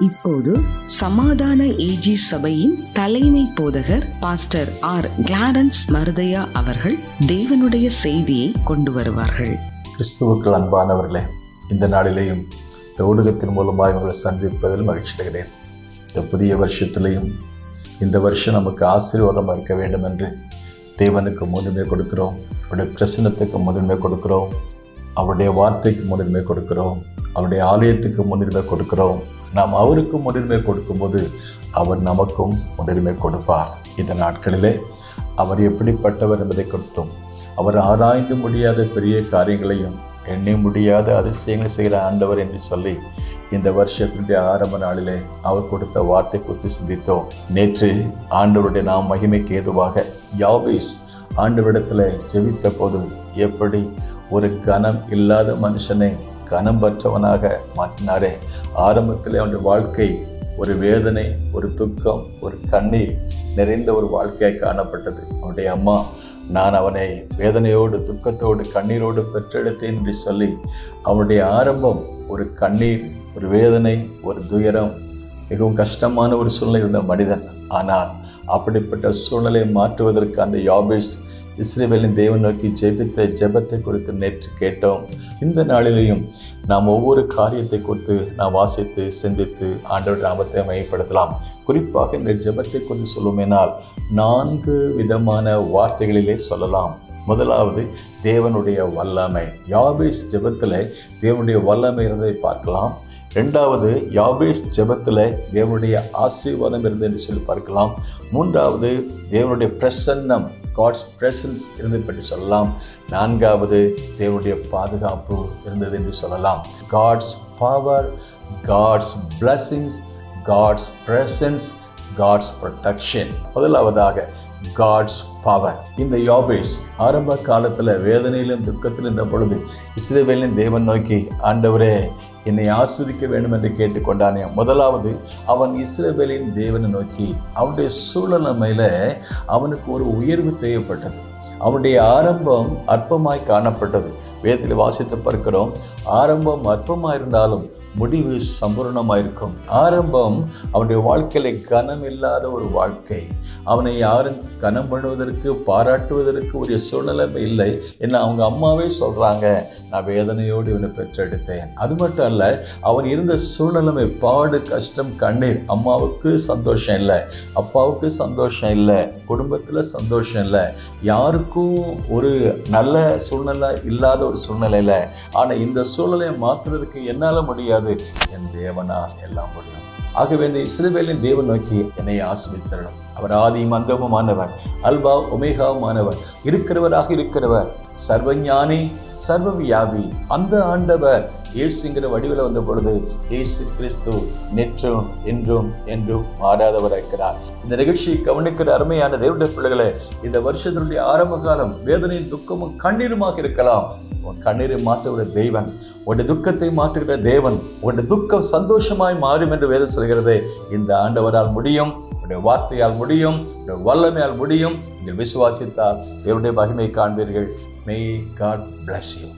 இப்போது சமாதான ஏஜி சபையின் தலைமை போதகர் பாஸ்டர் ஆர் கிளாரன்ஸ் மருதையா அவர்கள் தேவனுடைய செய்தியை கொண்டு வருவார்கள். கிறிஸ்துவுக்கள் அன்பானவர்களே இந்த நாளிலேயும் இந்த ஊடகத்தின் மூலமாக உங்களை சந்திப்பதில் மகிழ்ச்சியடைகிறேன் இந்த புதிய வருஷத்திலையும் இந்த வருஷம் நமக்கு ஆசீர்வாதமாக இருக்க வேண்டும் என்று தேவனுக்கு முன்னுரிமை கொடுக்கிறோம். அவருடைய பிரசனத்துக்கு முன்னுரிமை கொடுக்கிறோம். அவருடைய வார்த்தைக்கு முன்னுரிமை கொடுக்கிறோம். அவருடைய ஆலயத்துக்கு முன்னுரிமை கொடுக்கிறோம். நாம் அவருக்கும் முன்னுரிமை கொடுக்கும்போது அவர் நமக்கும் முன்னுரிமை கொடுப்பார். இந்த நாட்களிலே அவர் எப்படிப்பட்டவர் என்பதை கொடுத்தோம் அவர் ஆராய்ந்து முடியாத பெரிய காரியங்களையும் எண்ணி முடியாத அதிசயங்களை செய்கிற ஆண்டவர் என்று சொல்லி இந்த வருஷத்தினுடைய ஆரம்ப நாளிலே அவர் கொடுத்த வார்த்தை குறித்து சிந்தித்தோம். நேற்று ஆண்டவருடைய நாம் மகிமைக்கு ஏதுவாக யாவேஸ் ஆண்டவரிடத்தில் ஜெபித்த போது எப்படி ஒரு கனம் இல்லாத மனுஷனை கனம்பற்றவனாக மாற்றினாரே. ஆரம்பத்தில் அவனுடைய வாழ்க்கை ஒரு வேதனை ஒரு துக்கம் ஒரு கண்ணீர் நிறைந்த ஒரு வாழ்க்கையை காணப்பட்டது. அவனுடைய அம்மா நான் அவனை வேதனையோடு துக்கத்தோடு கண்ணீரோடு பெற்றெடுத்தேன் என்று சொல்லி அவனுடைய ஆரம்பம் ஒரு கண்ணீர் ஒரு வேதனை ஒரு துயரம் மிகவும் கஷ்டமான ஒரு சூழ்நிலை இருந்த மனிதன். ஆனால் அப்படிப்பட்ட சூழ்நிலையை மாற்றுவதற்கு அந்த யாபிஸ் இஸ்ரேவேலின் தேவன் நோக்கி ஜெபித்த ஜெபத்தை குறித்து நேற்று கேட்டோம். இந்த நாளிலேயும் நாம் ஒவ்வொரு காரியத்தை குறித்து நாம் வாசித்து சிந்தித்து ஆண்டவர் நாமத்தை மையப்படுத்தலாம் குறிப்பாக இந்த ஜெபத்தை குறித்து சொல்லுமேனால் நான்கு விதமான வார்த்தைகளிலே சொல்லலாம். முதலாவது தேவனுடைய வல்லமை. யாபேஸ் ஜெபத்தில் தேவனுடைய வல்லமை இருந்ததை பார்க்கலாம். ரெண்டாவது யாபேஸ் ஜெபத்தில் தேவனுடைய ஆசீர்வாதம் இருந்தது என்று சொல்லி பார்க்கலாம். மூன்றாவது தேவனுடைய பிரசன்னம் காட்ஸ் பிரசன்ஸ் இருந்தது பற்றி சொல்லலாம். நான்காவது தேவனுடைய பாதுகாப்பு இருந்தது என்று சொல்லலாம். God's power God's blessings God's presence God's protection முதலாவதாக காட்ஸ் பவர் இந்த யோபேஸ் ஆரம்ப காலத்தில் வேதனையிலும் துக்கத்தில் இருந்த பொழுது இஸ்ரேவேலின் தேவன் நோக்கி ஆண்டவரே என்னை ஆஸ்வதிக்க வேண்டும் என்று கேட்டுக்கொண்டானே. முதலாவது அவன் இஸ்ரேவேலின் தேவனை நோக்கி அவனுடைய சூழலமையில அவனுக்கு ஒரு உயர்வு தேவைப்பட்டது. அவனுடைய ஆரம்பம் அற்பமாய் காணப்பட்டது. வேதத்தில் வாசித்து பார்க்கிறோம் ஆரம்பம் அற்பமாக இருந்தாலும் முடிவு சம்பூர்ணமாயிருக்கும். ஆரம்பம் அவனுடைய வாழ்க்கையில கனம் இல்லாத ஒரு வாழ்க்கை. அவனை யாரும் கனம் பண்ணுவதற்கு பாராட்டுவதற்கு ஒரு சூழ்நிலை இல்லை என்ன அவங்க அம்மாவே சொல்கிறாங்க நான் வேதனையோடு இவனை பெற்றெடுத்தேன். அது மட்டும் அல்ல அவன் இருந்த சூழ்நிலைமை பாடு கஷ்டம் கண்ணீர் அம்மாவுக்கு சந்தோஷம் இல்லை. அப்பாவுக்கு சந்தோஷம் இல்லை. குடும்பத்தில் சந்தோஷம் இல்லை. யாருக்கும் ஒரு நல்ல சூழ்நிலை இல்லாத ஒரு சூழ்நிலையில். ஆனால் இந்த சூழ்நிலையை மாற்றுறதுக்கு என்னால் முடியாது. என் தேவனால் எல்லாம் முடியும். ஆகவே இந்த இஸ்ரேவேலின் தேவன் நோக்கி என்னை ஆசிரித்தரணும் அவர் ஆதி அந்தமுமானவர் அல்பா ஒமேகாவுமானவர் இருக்கிறவராக இருக்கிறவர் சர்வஞானி சர்வ வியாபி அந்த ஆண்டவர் இயேசுங்கிற வடிவில் வந்த பொழுது இயேசு கிறிஸ்து நேற்றும் என்றும் என்றும் மாறாதவர் இருக்கிறார். இந்த நிகழ்ச்சியை கவனிக்கிற அருமையான தேவடைய பிள்ளைகளை இந்த வருஷத்தினுடைய ஆரம்ப காலம் வேதனையும் துக்கமும் கண்ணீருமாக இருக்கலாம். உன் கண்ணீரை மாற்றுகிற தெய்வன் உன்னுடைய துக்கத்தை மாற்றுகிற தேவன் உன்னுடைய துக்கம் சந்தோஷமாய் மாறும் என்று வேதம் சொல்கிறது. இந்த ஆண்டவரால் முடியும் உடைய வார்த்தையால் முடியும் உடைய வல்லமையால் முடியும். நீங்கள் விசுவாசித்தால் தேவனுடைய மகிமை காண்பீர்கள். May God bless you